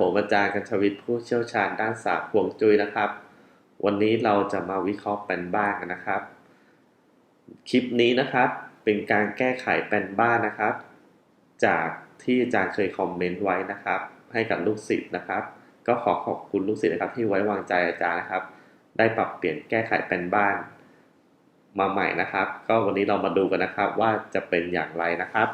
ผมอาจารย์กัญชวิทย์ผู้เชี่ยวชาญด้านศาสตร์ฮวงจุ้ยนะครับ วันนี้เราจะมาวิเคราะห์แปลนบ้านกันนะครับ คลิปนี้นะครับเป็นการแก้ไขแปลนบ้านนะครับ จากที่อาจารย์เคยคอมเมนต์ไว้นะครับ ให้กับลูกศิษย์นะครับ ก็ขอขอบคุณลูกศิษย์นะครับที่ไว้วางใจอาจารย์นะครับ ได้ปรับเปลี่ยนแก้ไขแปลนบ้านมาใหม่นะครับ ก็วันนี้เรามาดูกันนะครับว่าจะเป็นอย่างไรนะครับ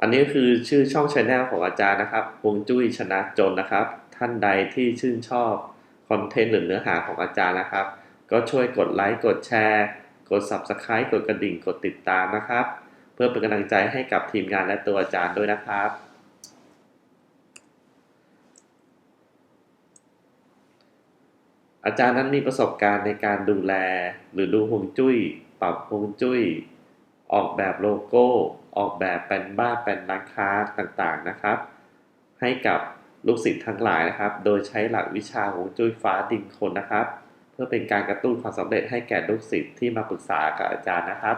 อันนี้คือชื่อช่องช anel ของอาจารย์นะครับฮวงจุ้ยชนะจนนะครับ ท่านใดที่ชื่นชอบคอนเทนต์หรือเนื้อหาของอาจารย์นะครับ ก็ช่วยกดไลค์ กดแชร์ กด Subscribe กดกระดิ่ง กดติดตามนะครับ เพื่อเป็นกำลังใจให้กับทีมงานและตัวอาจารย์ด้วยนะครับ อาจารย์นั้นมีประสบการณ์ในการดูแล หรือดูฮวงจุ้ย ปรับฮวงจุ้ย ออกแบบโลโก้ ออกแบบแปลนบ้านแปลนร้านค้าต่างๆนะครับ ให้กับลูกศิษย์ทั้งหลายนะครับ โดยใช้หลักวิชาฮวงจุ้ยฟ้าดินคนนะครับ เพื่อเป็นการกระตุ้นความสำเร็จให้แก่ลูกศิษย์ที่มาปรึกษากับอาจารย์นะครับ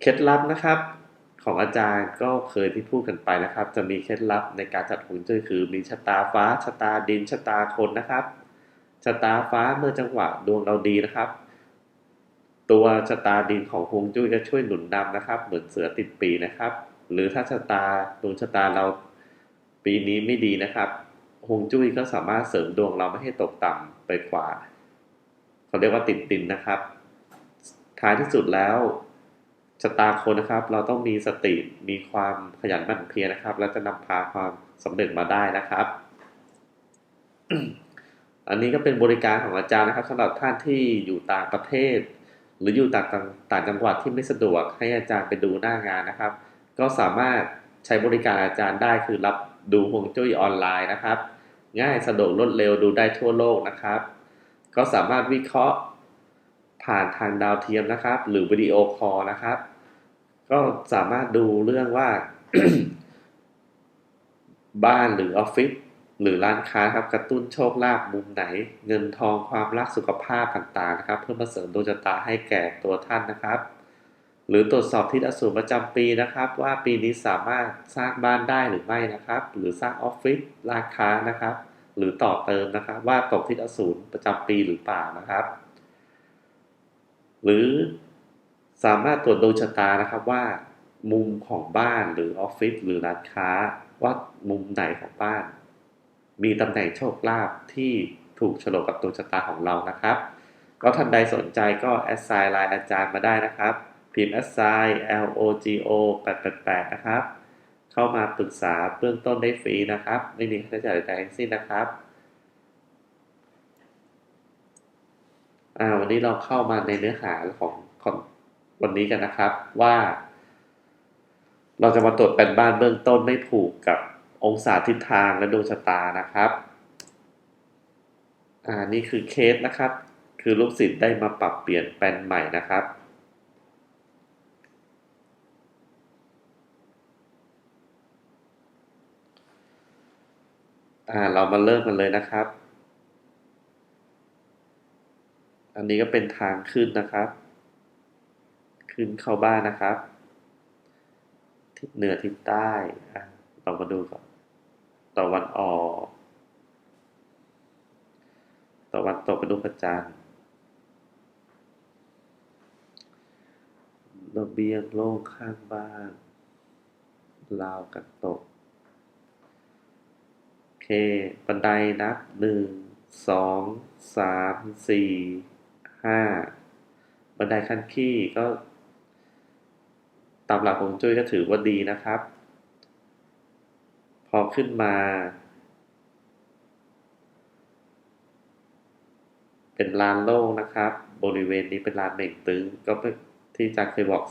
เคล็ดลับนะครับของอาจารย์ก็เคยที่พูดกันไปนะครับ จะมีเคล็ดลับในการจัดฮวงจุ้ยคือมีชะตาฟ้าชะตาดินชะตาคนนะครับชะตาฟ้าเมื่อจังหวะดวงเราดีนะครับ ตัวชะตาดินของฮวงจุ้ยจะช่วยหนุนนำนะครับ เหมือนเสือติดปีนะครับ หรือถ้าชะตาดวงชะตาเราปีนี้ไม่ดีนะครับฮวงจุ้ยก็สามารถเสริมดวงเราไม่ให้ตกต่ำไปกว่าเขาเรียกว่าติดดินนะครับ ท้ายที่สุดแล้วชะตาคนนะครับ เราต้องมีสติมีความขยันหมั่นเพียรนะครับ และจะนำพาความสำเร็จมาได้นะครับ อันนี้ก็เป็นบริการของอาจารย์นะครับสำหรับท่านที่อยู่ต่างประเทศ หรืออยู่ต่างต่างจังหวัดที่ไม่สะดวกให้อาจารย์ไปดูหน้างานนะครับ ก็สามารถใช้บริการอาจารย์ได้คือรับดูฮวงจุ้ยออนไลน์นะครับ ง่ายสะดวกรวดเร็วดูได้ทั่วโลกนะครับ ก็สามารถวิเคราะห์ผ่านทางดาวเทียมนะครับ หรือวิดีโอคอลนะครับ ก็สามารถดูเรื่องว่า บ้านหรือออฟฟิศ หรือร้านค้าครับกระตุ้นโชคลาภมุมไหน เงินทองความรักสุขภาพต่างๆนะครับ เพื่อมาเสริมดวงชะตาให้แก่ตัวท่านนะครับ หรือตรวจสอบทิศอสูรประจำปีนะครับ ว่าปีนี้สามารถสร้างบ้านได้หรือไม่นะครับ หรือสร้างออฟฟิศร้านค้านะครับ หรือต่อเติมนะครับ ว่าตกทิศอสูรประจำปีหรือเปล่านะครับ หรือสามารถตรวจดวงชะตานะครับว่า มุมของบ้านหรือออฟฟิศหรือร้านค้า ว่ามุมไหนของบ้าน มีตำแหน่งโชคลาภที่ถูกฉลกกับดวงชะตาของเรานะครับก็ท่านใดสนใจก็แอดไซน์ไลน์อาจารย์มาได้นะครับ พิมพ์แอดไซน์ L O G O 888นะครับ เข้ามาปรึกษาเบื้องต้นได้ฟรีนะครับ ไม่มีค่าใช้จ่ายใดทั้งสิ้นนะครับอ่าวันนี้เราเข้ามาในเนื้อหาของของวันนี้กันนะครับว่า เราจะมาตรวจแปลนบ้านเบื้องต้นไม่ผูกกับ องศาทิศทางและดวงชะตานะครับ อ่า นี่คือเคสนะครับ คือลูกศิษย์ได้มาปรับเปลี่ยนแปลนใหม่นะครับ อ่า เรามาเริ่มกันเลยนะครับ อันนี้ก็เป็นทางขึ้นนะครับ ขึ้นเข้าบ้านนะครับ ทิศเหนือทิศใต้ อะเรามาดูก่อน ตะวันออกตะวันตกเป็นดวงพระจันทร์ระเบียงโล่งข้างบ้านราวกันตก โอเค บันไดนับหนึ่งสองสามสี่ห้าบันไดขั้นขี้ก็ ตามหลักของจุ้ยก็ถือว่าดีนะครับ อขึ้นมา เป็นลานโล่งนะครับ บริเวณนี้เป็นลานเหม่งตึง ก็ที่จารเคยบอก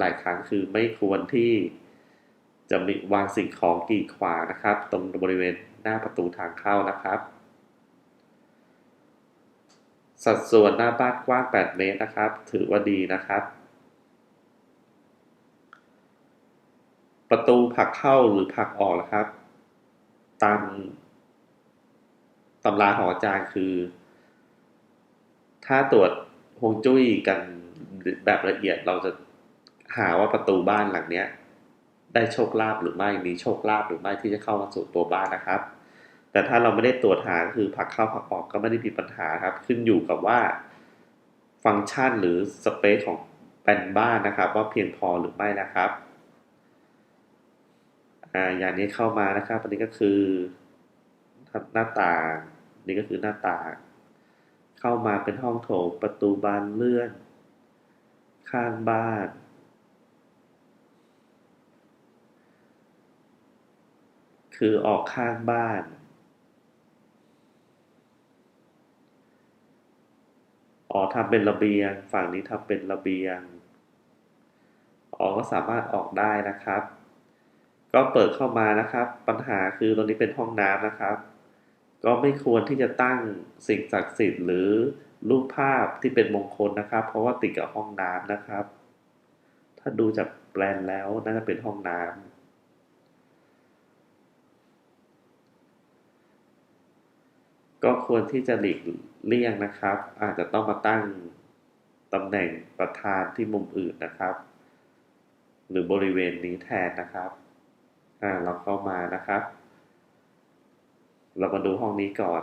หลายครั้งคือไม่ควรที่จะมีวางสิ่งของกีดขวางนะครับ ตรงบริเวณหน้าประตูทางเข้านะครับ สัดส่วนหน้าบ้านกว้าง 8 เมตรนะครับ ถือว่าดีนะครับ ประตูผักเข้าหรือผักออกนะครับ ตามตำราของอาจารย์คือ ถ้าตรวจฮวงจุ้ยกันแบบละเอียดเราจะหาว่าประตูบ้านหลังเนี้ย ได้โชคลาภหรือไม่มีโชคลาภหรือไม่ที่จะเข้ามาสู่ตัวบ้านนะครับ แต่ถ้าเราไม่ได้ตรวจหาคือผักเข้าผักออกก็ไม่ได้มีปัญหาครับ ขึ้นอยู่กับว่า ฟังก์ชันหรือสเปซของแปลนบ้านนะครับ ว่าเพียงพอหรือไม่นะครับ อ่าอย่างนี้เข้ามานะครับอันนี้ก็คือหน้าต่างนี่ก็คือหน้าต่าง เข้ามาเป็นห้องโถงประตูบานเลื่อน ข้างบ้าน คือออกข้างบ้านอ๋อทำเป็นระเบียง ฝั่งนี้ทำเป็นระเบียงอ๋อก็สามารถออกได้นะครับ ก็เปิดเข้ามานะครับ ปัญหาคือตรงนี้เป็นห้องน้ำนะครับ ก็ไม่ควรที่จะตั้งสิ่งศักดิ์สิทธิ์หรือรูปภาพที่เป็นมงคลนะครับ เพราะว่าติดกับห้องน้ำนะครับ ถ้าดูจากแปลนแล้วน่าจะเป็นห้องน้ำก็ควรที่จะหลีกเลี่ยงนะครับ อาจจะต้องมาตั้งตำแหน่งประธานที่มุมอื่นนะครับ หรือบริเวณนี้แทนนะครับ อ่าเราเข้ามานะครับ เรามาดูห้องนี้ก่อน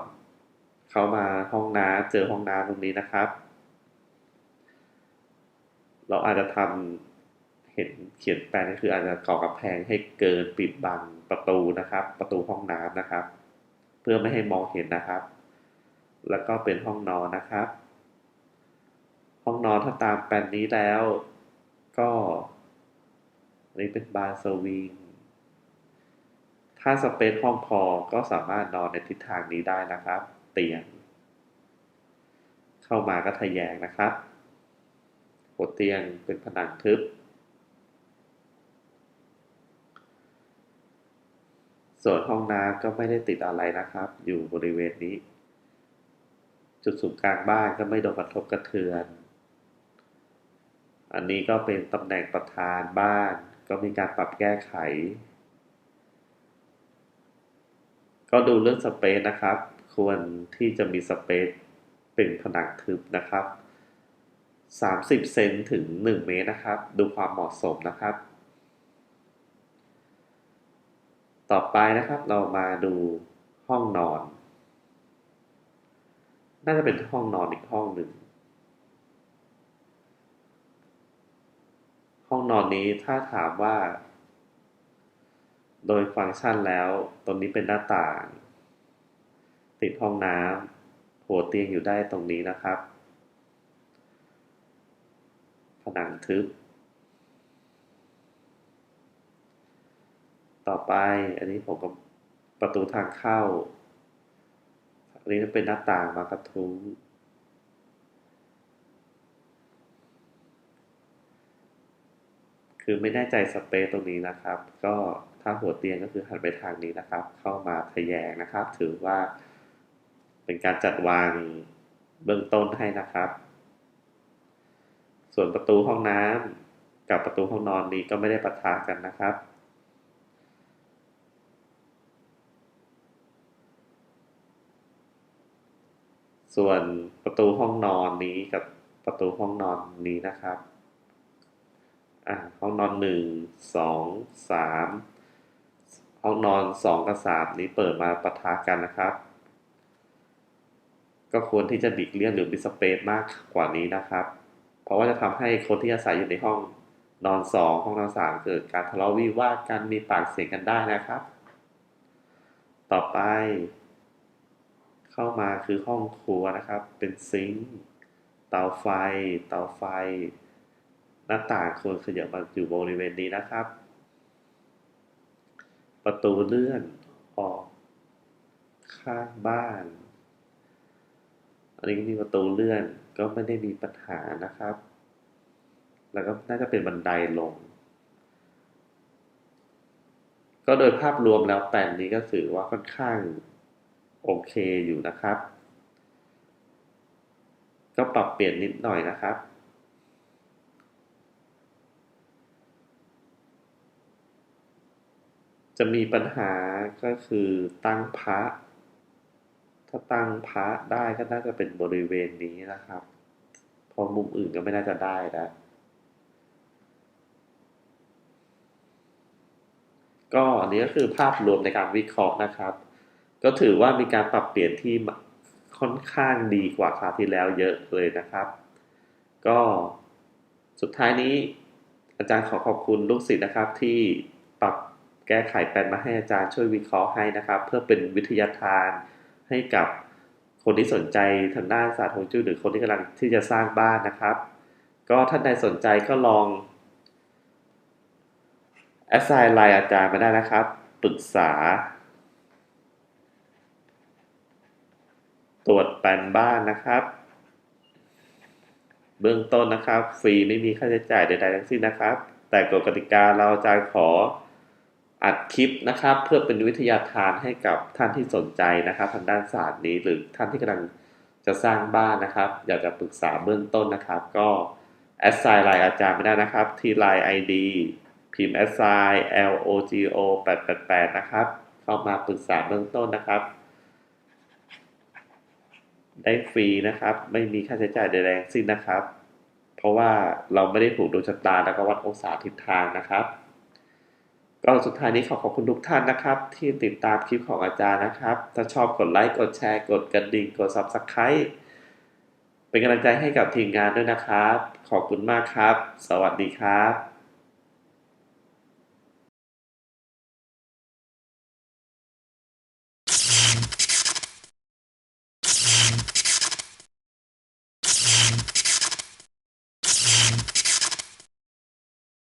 เข้ามาห้องน้ำเจอห้องน้ำตรงนี้นะครับ เราอาจจะทำเห็นเขียนแปลนก็คืออาจจะก่อกำแพงให้เกินปิดบังประตูนะครับ ประตูห้องน้ำนะครับ เพื่อไม่ให้มองเห็นนะครับ แล้วก็เป็นห้องนอนนะครับ ห้องนอนถ้าตามแปลนนี้แล้ว ก็นนี้เป็นบานสวิง ถ้าสเปซห้องพอก็สามารถนอนในทิศทางนี้ได้นะครับ เตียง เข้ามาก็ทะแยงนะครับ หัวเตียงเป็นผนังทึบ ส่วนห้องน้ำก็ไม่ได้ติดอะไรนะครับ อยู่บริเวณนี้ จุดศูนย์กลางบ้านก็ไม่โดนกระทบกระเทือน อันนี้ก็เป็นตำแหน่งประธานบ้าน ก็มีการปรับแก้ไข ก็ดูเรื่องสเปซนะครับ ควรที่จะมีสเปซเป็นผนังทึบนะครับ 30 เซนถึง 1 เมตรนะครับ ดูความเหมาะสมนะครับ ต่อไปนะครับเรามาดูห้องนอน น่าจะเป็นห้องนอนอีกห้องหนึ่ง ห้องนอนนี้ถ้าถามว่า โดยฟังก์ชันแล้วตรงนี้เป็นหน้าต่าง ติดห้องน้ำหัวเตียงอยู่ได้ตรงนี้นะครับ ผนังทึบ ต่อไปอันนี้ผมก็ประตูทางเข้า อันนี้เป็นหน้าต่างมากระทุ้ง คือไม่แน่ใจสเปซตรงนี้นะครับ ก็ถ้าหัวเตียงก็คือหันไปทางนี้นะครับ เข้ามาทะแยงนะครับ ถือว่าเป็นการจัดวางเบื้องต้นให้นะครับ ส่วนประตูห้องน้ำกับประตูห้องนอนนี้ก็ไม่ได้ปะทะกันนะครับส่วนประตูห้องนอนนี้กับประตูห้องนอนนี้นะครับ อ่าห้องนอนหนึ่งสองสามห้องนอนสองกับสามนี้เปิดมาปะทะกันนะครับ ก็ควรที่จะบิกเลี่ยงหรือบิสเปซมากกว่านี้นะครับ เพราะว่าจะทำให้คนที่อาศัยอยู่ในห้องนอนสองห้องนอนสามเกิดการทะเลาะวิวาทกันมีปากเสียงกันได้นะครับ ต่อไป เข้ามาคือห้องครัวนะครับ เป็นซิงค์เตาไฟ เตาไฟ หน้าต่างควรขยับมาอยู่บริเวณนี้นะครับ ประตูเลื่อนออก ข้างบ้าน อันนี้มีประตูเลื่อนก็ไม่ได้มีปัญหานะครับ แล้วก็น่าจะเป็นบันไดลง ก็โดยภาพรวมแล้วแปลนนี้ก็ถือว่าค่อนข้างโอเคอยู่นะครับ ก็ปรับเปลี่ยนนิดหน่อยนะครับ จะมีปัญหาก็คือตั้งพระ ถ้าตั้งพระได้ก็น่าจะเป็นบริเวณนี้นะครับพเพราะมุมอื่นก็ไม่น่าจะได้นะก็อันนี้ก็คือภาพรวมในการวิเคราะห์นะครับ ก็ถือว่ามีการปรับเปลี่ยนที่ค่อนข้างดีกว่าคราวที่แล้วเยอะเลยนะครับ ก็สุดท้ายนี้อาจารย์ขอขอบคุณลูกศิษย์นะครับที่ปรับ แก้ไขแปลนมาให้อาจารย์ช่วยวิเคราะห์ให้นะครับ เพื่อเป็นวิทยาทานให้กับคนที่สนใจทางด้านศาสตร์ฮวงจุ้ยหรือคนที่กำลังที่จะสร้างบ้านนะครับ ก็ท่านใดสนใจก็ลองแอสไซน์ไลน์อาจารย์มาได้นะครับปรึกษา ตรวจแปลนบ้านนะครับ เบื้องต้นนะครับ ฟรีไม่มีค่าใช้จ่ายใดๆทั้งสิ้นนะครับ แต่กฎกติกาเราจะขอ อัดคลิปนะครับ เพื่อเป็นวิทยาทานให้กับท่านที่สนใจนะครับ ทางด้านศาสตร์นี้หรือท่านที่กำลังจะสร้างบ้านนะครับ อยากจะปรึกษาเบื้องต้นนะครับ ก็แอดไซน์ไลน์อาจารย์ไม่ได้นะครับ ที่ Line ID พิมพ์แอดไซน์ LOGO 888นะครับ เข้ามาปรึกษาเบื้องต้นนะครับ ได้ฟรีนะครับ ไม่มีค่าใช้จ่ายใดๆทั้งสิ้นนะครับ เพราะว่าเราไม่ได้ผูกดวงชะตาแล้วก็วัดองศาทิศทางนะครับ ก็สุดท้ายนี้ขอขอบคุณทุกท่านนะครับ ที่ติดตามคลิปของอาจารย์นะครับ ถ้าชอบกดไลค์ กดแชร์ กดกระดิ่ง กด Subscribe เป็นกำลังใจให้กับทีมงานด้วยนะครับ ขอบคุณมากครับ สวัสดีครับ